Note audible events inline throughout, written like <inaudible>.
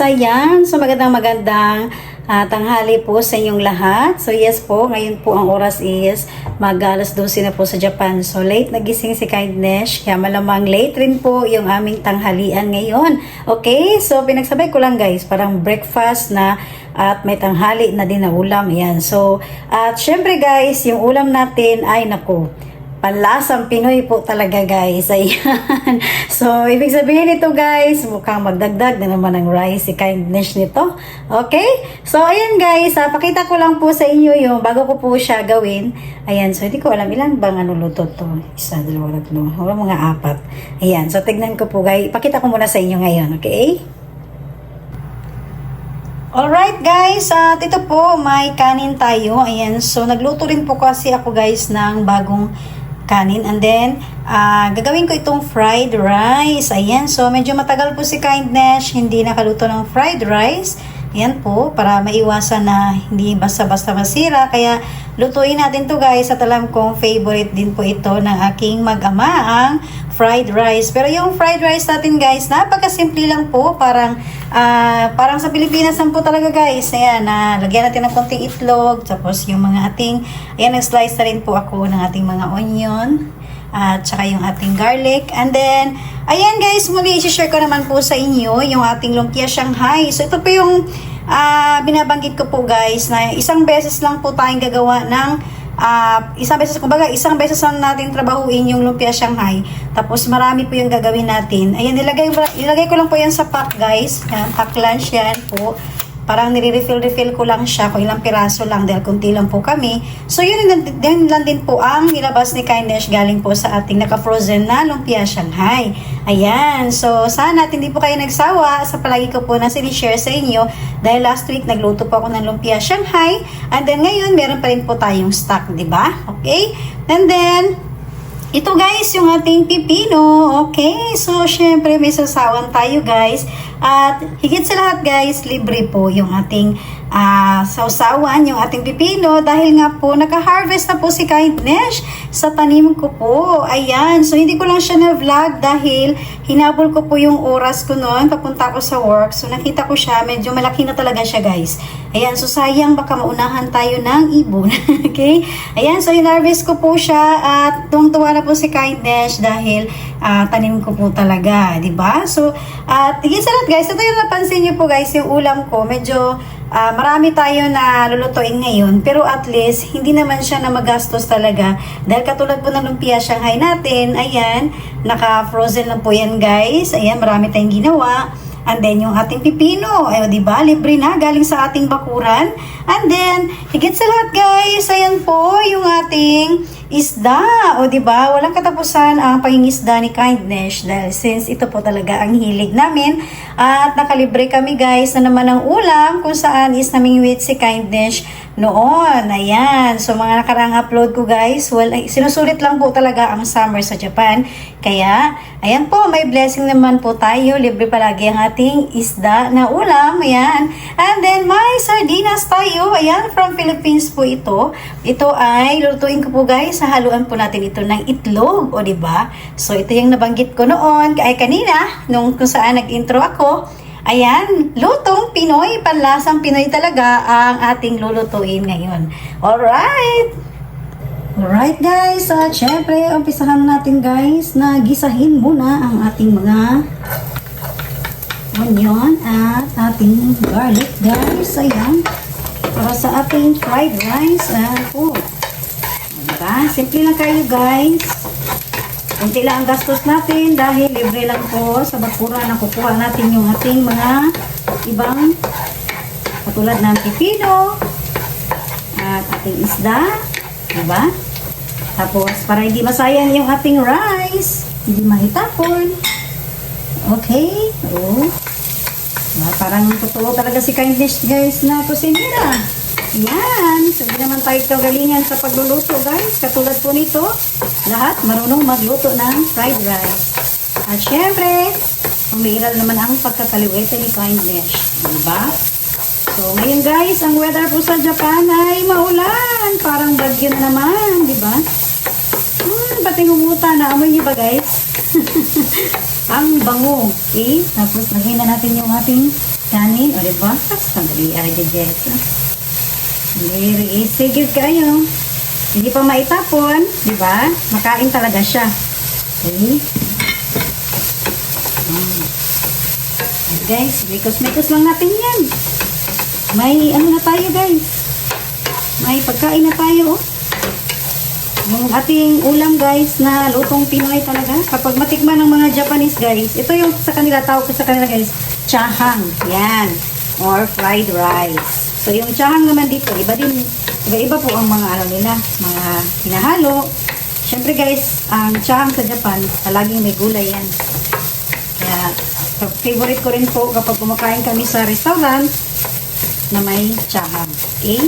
Ayan, so magandang magandang ah, tanghali po sa inyong lahat. So yes po, ngayon po ang oras is mag alas 12 na po sa Japan. So late nagising si Kindness, kaya malamang late rin po yung aming tanghalian ngayon. Okay, so pinagsabay ko lang guys, parang breakfast na at may tanghali na din na ulam. Ayan, so at syempre guys, yung ulam natin ay naku, Panlasang Pinoy po talaga guys. Ayan. <laughs> So, ibig sabihin nito guys, mukhang magdagdag na naman ng rice si kindness nito. Okay? So, ayan guys, ah, pakita ko lang po sa inyo yung bago ko po siya gawin. Ayan, so hindi ko alam ilan bang ano luto to. Isa, dalawa, tatlo. Wala mga apat. Ayan, so tignan ko po guys. Pakita ko muna sa inyo ngayon, okay? Alright guys, at ito po, may kanin tayo. Ayan, so nagluto rin po kasi ako guys ng bagong kanin. And then, ah, gagawin ko itong fried rice. Ayan, so medyo matagal po si Kindness, hindi nakaluto ng fried rice. Ayan po, para maiwasan na hindi basta-basta masira. Kaya lutuin natin to guys at alam kong favorite din po ito ng aking mag-ama ang fried rice. Pero yung fried rice natin guys, napakasimple lang po. Parang, ah, parang sa Pilipinas lang po talaga guys. Ayan, na lagyan natin ng konting itlog. Tapos yung mga ating, ayan, nag-slice na rin po ako ng ating mga onion at saka yung ating garlic. And then, ayan guys, muli isi-share ko naman po sa inyo yung ating lumpia Shanghai. So, ito po yung ah, binabanggit ko po guys na isang beses lang po tayong gagawa ng ah, isang beses, kumbaga, isang beses lang natin trabahuin yung lumpia Shanghai. Tapos, marami po yung gagawin natin. Ayan, nilagay, nilagay ko lang po yan sa pack guys. Yan, pack lunch yan po. Parang nire-refill-refill ko lang siya kung ilang piraso lang dahil kunti lang po kami. So yun yun lang din po ang nilabas ni Kindness galing po sa ating naka-frozen na lumpia Shanghai. Ayan. So sana hindi po kayo nagsawa sa palagi ko po na sinishare sa inyo dahil last week nagluto po ako ng lumpia Shanghai and then ngayon meron pa rin po tayong stock, di ba? Okay? And then ito guys, yung ating pipino. Okay, so syempre may sasawan tayo guys. At higit sa lahat guys, libre po yung ating ah, sausawan, yung ating pipino. Dahil nga po, naka-harvest na po si Kindness sa tanim ko po. Ayan, so hindi ko lang siya na-vlog dahil hinabol ko po yung oras ko noon. Papunta ko sa work. So nakita ko siya, medyo malaki na talaga siya guys. Ayan, so sayang baka maunahan tayo ng ibon. <laughs> okay? Ayan, so hinarvest ko po siya at tuwang-tuwa na po si Kindness dahil ah, tanim ko po talaga, di ba? So, at sa lahat guys, ito yung napansin niyo po guys, yung ulam ko, medyo ah, marami tayo na lulutuin ngayon, pero at least, hindi naman siya na magastos talaga. Dahil katulad po ng lumpia Shanghai natin, ayan, naka-frozen lang po yan guys. Ayan, marami tayong ginawa. And then, yung ating pipino, eh, di ba? Libre na, galing sa ating bakuran. And then, higit sa lahat guys, ayan po, yung ating isda. O, di ba? Walang katapusan ang pangingisda ni Kindness dahil since ito po talaga ang hilig namin. At nakalibre kami guys na naman ng ulam kung saan is naming with si Kindness noon. Ayan. So, mga nakarang upload ko guys, well, ay, sinusulit lang po talaga ang summer sa Japan. Kaya, ayan po, may blessing naman po tayo. Libre palagi ang ating isda na ulam. Ayan. And then, may sardinas tayo. Ayan, from Philippines po ito. Ito ay, lutuin ko po guys, hahaluan po natin ito ng itlog. O, di ba? So, ito yung nabanggit ko noon, ay kanina, nung kung saan nag-intro ako. Ayan, lutong Pinoy, panlasang Pinoy talaga ang ating lulutuin ngayon. Alright! Alright guys, at syempre, umpisahan natin guys na gisahin muna ang ating mga onion at ating garlic guys. Ayan, para sa ating fried rice. Ayan po. Diba? Simple lang kayo guys. Kunti lang ang gastos natin dahil libre lang po sa bakura na kukuha natin yung ating mga ibang katulad ng pipino at ating isda. Diba? Tapos, para hindi masayang yung ating rice, hindi mahitapon. Okay? Oh. Diba? Parang totoo talaga si Kindness guys na kusinira. Yan. Hindi naman tayo kagalingan sa pagluluto guys. Katulad po nito, lahat marunong magluto ng fried rice. At syempre, umiiral naman ang pagkakaliwete ni Kindness. Diba? So, ngayon guys, ang weather po sa Japan ay maulan. Parang bagyo na naman, di ba? Hmm, bating umuta na. Amoy niyo ba guys? <laughs> ang bango. Okay, tapos lagay na natin yung ating kanin. O, diba? Sandali, ay, digest. Very easy, good kayo. Hindi pa maitapon, di ba? Makain talaga siya. Okay. Mm. Guys, mikos-mikos lang natin yan. May ano na tayo guys. May pagkain na tayo. oh. Yung ating ulam guys na lutong Pinoy talaga. Kapag matikman ng mga Japanese guys, ito yung sa kanila, tawag ko sa kanila guys, chahang. Yan. Or fried rice. So yung chahang naman dito, iba din, iba-iba po ang mga ano nila, mga hinahalo. Siyempre guys, ang chahang sa Japan, palaging may gulay yan. Kaya, favorite ko rin po kapag kumakain kami sa restaurant na may chahang. Okay?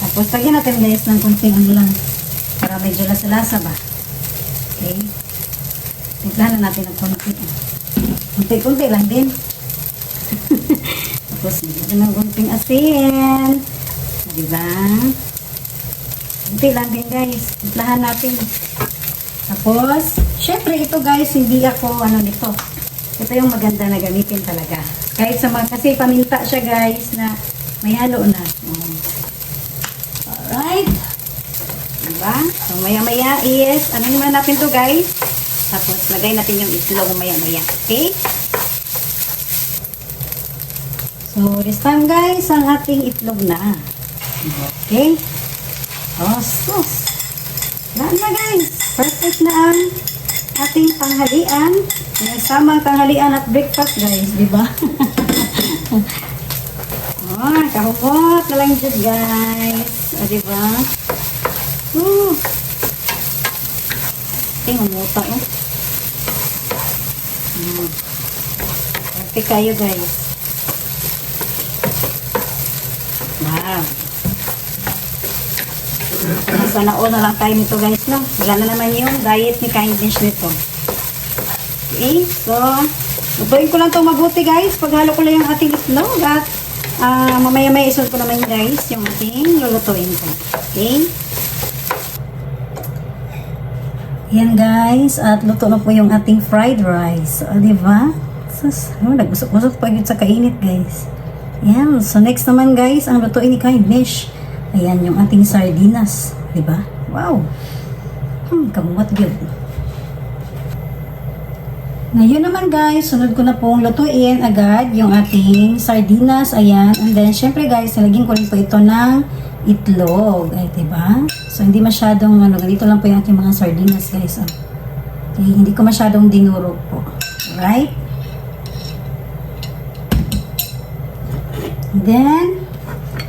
Tapos, lagyan natin guys ng kunting ano lang para medyo lasa-lasa ba. Okay? Timplahan na natin ng konti. Kunti-kunti lang din. <laughs> Tapos, lagyan ng kunting asin. Diba? Kunti lang din guys. Timplahan natin. Tapos, syempre ito guys, hindi ako ano nito. Ito yung maganda na gamitin talaga. Kahit sa mga, kasi paminta siya guys na may halo na. Mm. Alright. Diba? So, maya-maya is, ano naman natin to guys? Tapos, lagay natin yung itlog maya-maya. Okay? So, this time guys, ang ating itlog na. Okay? Oh, sus. Yan na guys. Perfect na ang ating tanghalian. Pinagsamang tanghalian at breakfast guys, di ba? <laughs> oh, kahubot na lang dyan guys. O, di ba? Woo! Tingnan umuta oh. Hmm. Perfect kayo guys. Wow. Sana all na lang tayo nito guys, no? Wala na naman yung diet ni kindness nito. Okay, so, lutuin ko lang to mabuti guys. Paghalo ko lang yung ating itlog at ah, mamaya-maya isun ko naman guys yung ating lulutuin ko. Okay? Yan guys, at luto na po yung ating fried rice. O, di ba? Sus, oh, nagusok-usok pa yun sa kainit guys. Yan, so next naman guys, ang lutuin ni kindness. Ayan yung ating sardinas. Di ba? Wow! Hmm, kamumat yun. Ngayon naman guys, sunod ko na pong lutuin agad yung ating sardinas. Ayan. And then, syempre guys, nalagyan ko rin po ito ng itlog. Ay, diba? So, hindi masyadong, ano, ganito lang po yung ating mga sardinas guys. Oh. Okay, hindi ko masyadong dinurog po. Right? Then,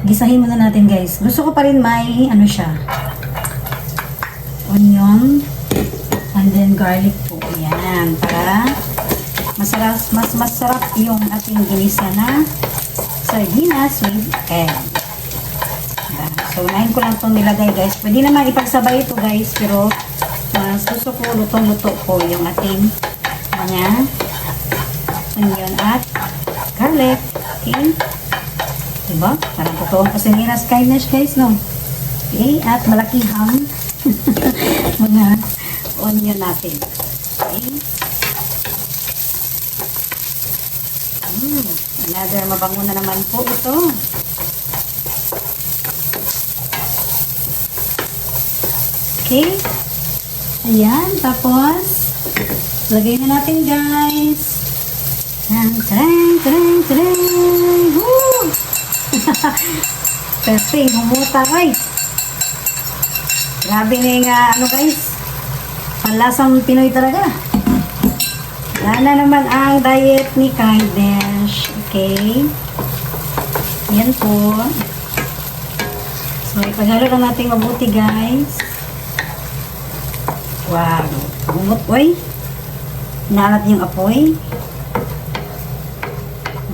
gisahin muna natin guys. Gusto ko pa rin may, ano siya, onion, and then garlic po. Ayan, para masarap, mas masarap yung ating ginisa na sardinas with egg. So, unahin ko lang itong nilagay guys. Pwede naman ipagsabay ito guys, pero mas gusto ko lutong-luto po yung ating mga onion at garlic. Okay? Diba? Parang totoong kasininas kindness guys, no? Okay? At malakihang <laughs> mga onion natin. Okay? Mm, another mabango na naman po ito. Okay? Ayan, tapos lagay na natin guys. Tang, tang, tang, tang. Woo! <laughs> Perfect, humuta guys. Grabe nga yung ah, ano guys. Panlasang Pinoy talaga. Yan na naman ang diet ni Kindness. Okay. Yan po. So, ipaghalo lang natin mabuti guys. Wow. Bumot, oy. Nalat yung apoy.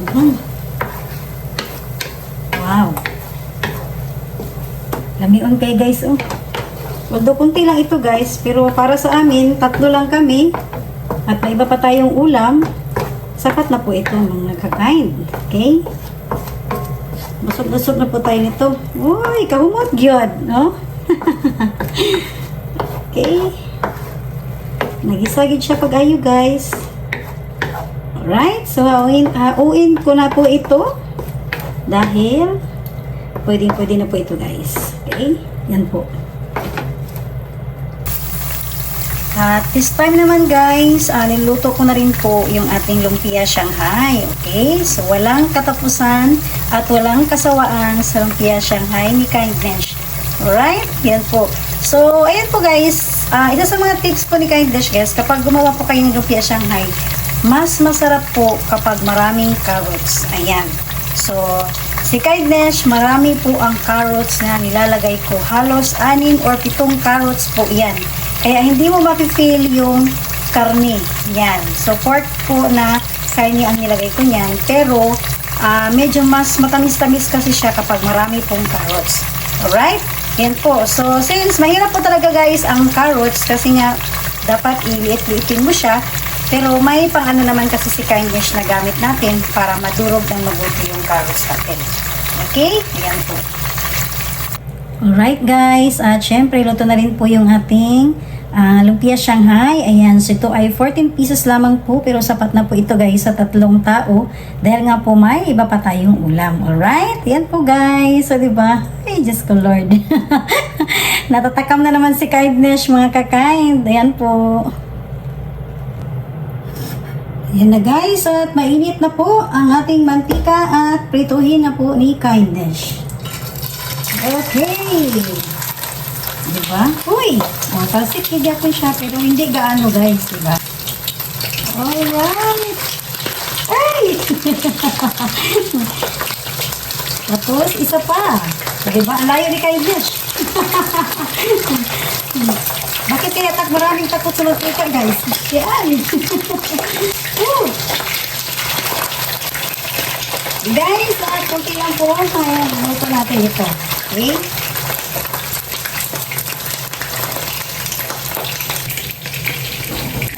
Mhm. Wow. Lamion kay guys, oh. Although kunti lang ito guys, pero para sa amin, tatlo lang kami. At may iba pa tayong ulam. Sapat na po ito mga kakain. Okay? Busog-busog na po tayo nito. Uy, kahumot gyud, no? <laughs> okay. Nagisagid siya pag ayo guys. Alright, so hauin, hauin ko na po ito dahil pwedeng pwede na po ito guys. Okay, yan po. At this time naman guys, uh, niluto ko na rin po yung ating lumpia Shanghai. Okay? So walang katapusan at walang kasawaan sa lumpia Shanghai ni Kindness. Alright? Yan po. So, ayan po guys. Uh, isa sa mga tips po ni Kindness guys, kapag gumawa po kayo ng lumpia Shanghai, mas masarap po kapag maraming carrots. Ayan. So, si Kindness, marami po ang carrots na nilalagay ko. Halos anim or pitong carrots po yan. Kaya hindi mo mapifeel yung karne. Yan. So, pork po na karne ang nilagay ko niyan. Pero, ah, medyo mas matamis-tamis kasi siya kapag marami pong carrots. Alright? Yan po. So, since mahirap po talaga guys ang carrots kasi nga dapat iliit-liitin mo siya. Pero may pang ano naman kasi si kindness na gamit natin para madurog ng mabuti yung carrots natin. Okay? Yan po. Alright guys, at syempre luto na rin po yung ating ah, lumpia Shanghai. Ayan, so ito ay 14 pieces lamang po pero sapat na po ito guys sa tatlong tao dahil nga po may iba pa tayong ulam. Alright, yan po guys. So diba? Ay, Diyos ko Lord. <laughs> Natatakam na naman si kindness mga kakain. Ayan po. Yan na guys, at mainit na po ang ating mantika at prituhin na po ni kindness. Okay. Diba? Uy! Mga talsik ko siya, pero hindi gaano guys, diba? Alright! Ay! <laughs> Tapos, isa pa. Diba? Ang layo ni Kaidish. <laughs> Bakit kaya tak maraming takot sa mantika guys? Yan! <laughs> Woo! Guys, at kunti lang po, kaya luto natin ito. Okay?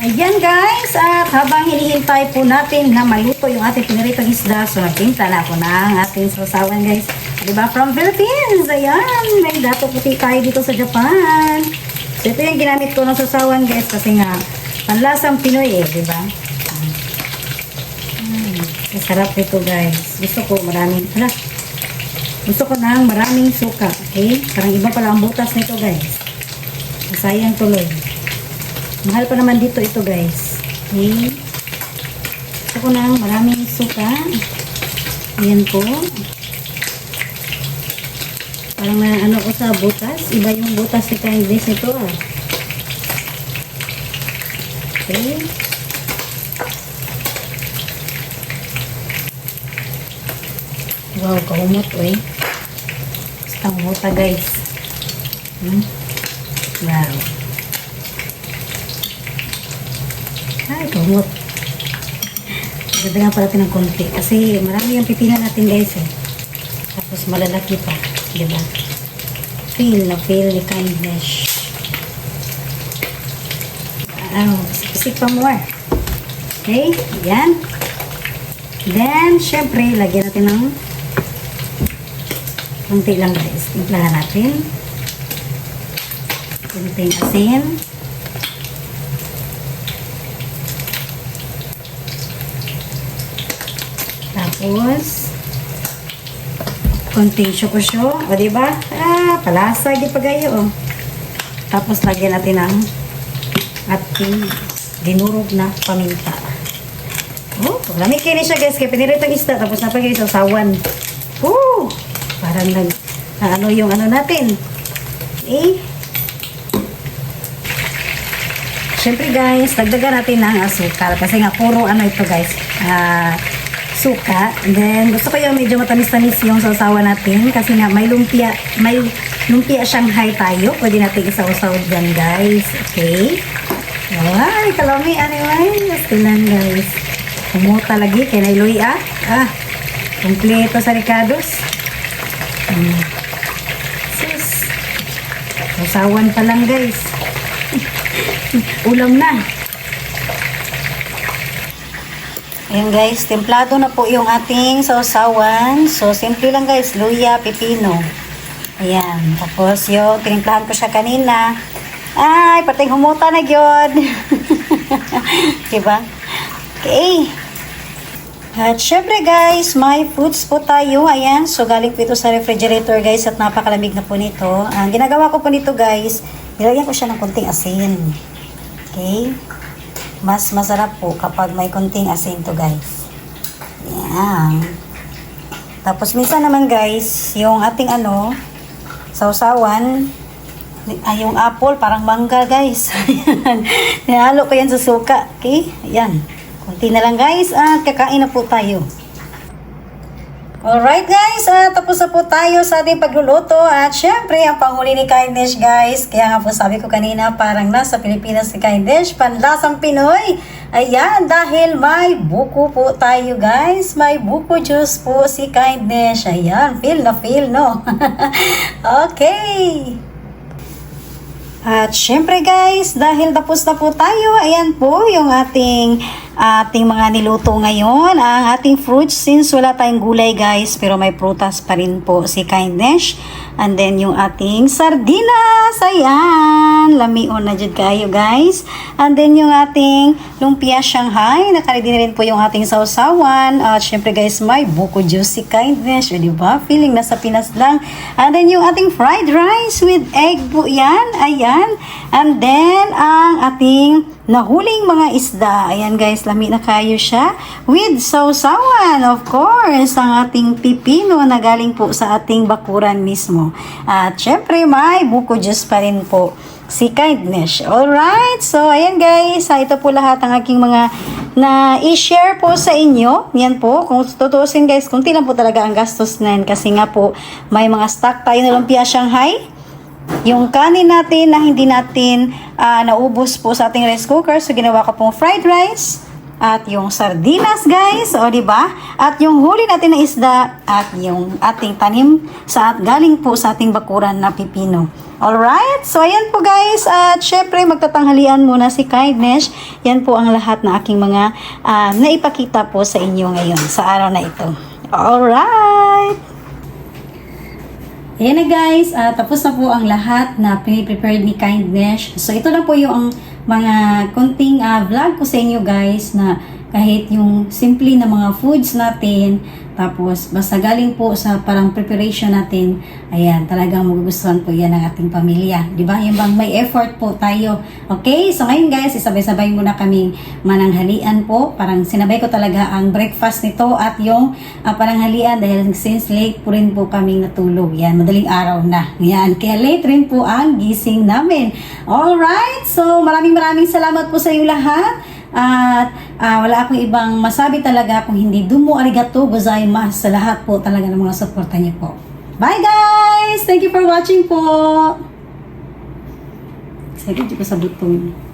Ayan guys, at habang hinihintay po natin na maluto yung ating piniritong isda, so nagtimpla na ako ng ating sausawan guys. Diba? From Philippines, ayan, may dato puti tayo dito sa Japan. So ito yung ginamit ko ng sausawan guys kasi nga panlasang Pinoy eh, diba? Masarap ito guys. Gusto ko maraming, hala, gusto ko ng maraming suka, okay? Parang iba pala ang butas nito guys. Sayang tuloy. Mahal pa naman dito ito guys. Okay? Gusto ko ng maraming suka. Ayan po. Parang na ano ko sa butas. Iba yung butas ni Kindness nito ah. Okay. Wow, kahumot eh. Basta humuta guys. Hmm? Wow. Ay, kahumot. Nga pala ito ng konti. Kasi marami yung pipila natin guys eh. Tapos malalaki pa. Diba? Feel na feel ni kindness. Wow, isip pa more. Okay, yan. Then, syempre, lagyan natin ng konti lang guys. Timplahan natin. Kunting asin. Tapos, konting syokosyo. O, diba? Ah, palasa. Di pa gayo, oh. Tapos, lagyan natin ng ating dinurog na paminta. Oh, marami kayo siya guys. Kaya piniritang isda. Tapos napagay sa sawan. Oh, parang nag, na ano yung ano natin. Eh, Siyempre guys, dagdagan natin ng asukal kasi nga puro ano ito guys, ah, suka. And then gusto ko yung medyo matamis-tamis yung sausawa natin kasi nga may lumpia, may lumpia Shanghai tayo. Pwede natin isausaw dyan guys. Okay? Ay, kalami, ano yun? Stilan guys. Kumuta lagi, kaya nailoy ah. Ah, kompleto sa ricados. Hmm. Sus. Sausawan pa lang guys. <laughs> Ulam na. Ayan guys, templado na po yung ating sausawan. So, simple lang guys, luya, pipino. Ayan, tapos yung tinimplahan ko siya kanina. Ay, pating humuta na <laughs> gyud. diba? Okay. At syempre guys, may fruits po tayo. Ayan, so galing po ito sa refrigerator guys at napakalamig na po nito. Ang ginagawa ko po nito guys, nilagyan ko siya ng konting asin. Okay? Mas masarap po kapag may konting asin to guys. Yan. Tapos minsan naman guys, yung ating ano, sausawan, ay yung apple, parang mangga guys. <laughs> Ayan. Nihalo ko yan sa suka. Okay? Ayan. Kunti na lang guys at kakain na po tayo. Alright guys, at tapos na po tayo sa ating pagluluto at syempre ang panghuli ni Kindness guys. Kaya nga po sabi ko kanina parang nasa Pilipinas si Kindness, panlasang Pinoy. Ayan, dahil may buko po tayo guys. May buko juice po si Kindness. Ayan, feel na feel no. <laughs> okay. At syempre guys, dahil tapos na po tayo, ayan po yung ating ating mga niluto ngayon. Ang ating fruits, since wala tayong gulay guys, pero may prutas pa rin po si Kindness. And then yung ating sardinas, ayan, lamion na dyan kayo guys. And then yung ating lumpia Shanghai, nakaredy na rin po yung ating sausawan. At syempre guys, may buko juice si Kindness, o diba? Feeling nasa Pinas lang. And then yung ating fried rice with egg po yan, ayan. And then ang ating nahuling mga isda. Ayan guys, lami na kayo siya. With sausawan, of course, ang ating pipino na galing po sa ating bakuran mismo. At syempre, may buko juice pa rin po si Kindness. Alright, so ayan guys, ah, ito po lahat ang aking mga na i-share po sa inyo. Yan po, kung tutuusin guys, kunti lang po talaga ang gastos na yan kasi nga po may mga stock tayo na lumpia Shanghai yung kanin natin na hindi natin ah, naubos po sa ating rice cooker. So, ginawa ko pong fried rice. At yung sardinas, guys. O, di ba? At yung huli natin na isda. At yung ating tanim sa at galing po sa ating bakuran na pipino. Alright? So, ayan po guys. At syempre, magtatanghalian muna si Kindness. Yan po ang lahat na aking mga ah, naipakita po sa inyo ngayon sa araw na ito. Alright! Ayan na guys, ah, tapos na po ang lahat na piniprepared ni Kindness. So ito na po yung mga konting ah, vlog ko sa inyo guys na kahit yung simple na mga foods natin, tapos basta galing po sa parang preparation natin, ayan, talagang magugustuhan po yan ng ating pamilya. Di ba? Yung bang may effort po tayo. Okay? So ngayon guys, isabay-sabay muna kaming mananghalian po. Parang sinabay ko talaga ang breakfast nito at yung ah, pananghalian dahil since late po rin po kaming natulog. Yan, madaling araw na. Yan, kaya late rin po ang gising namin. Alright? So maraming maraming salamat po sa iyo lahat. At ah, wala akong ibang masabi talaga kung hindi dumo arigato gozaimasu sa lahat po talaga ng mga suporta niyo po. Bye guys! Thank you for watching po! Sige, ko sa butong.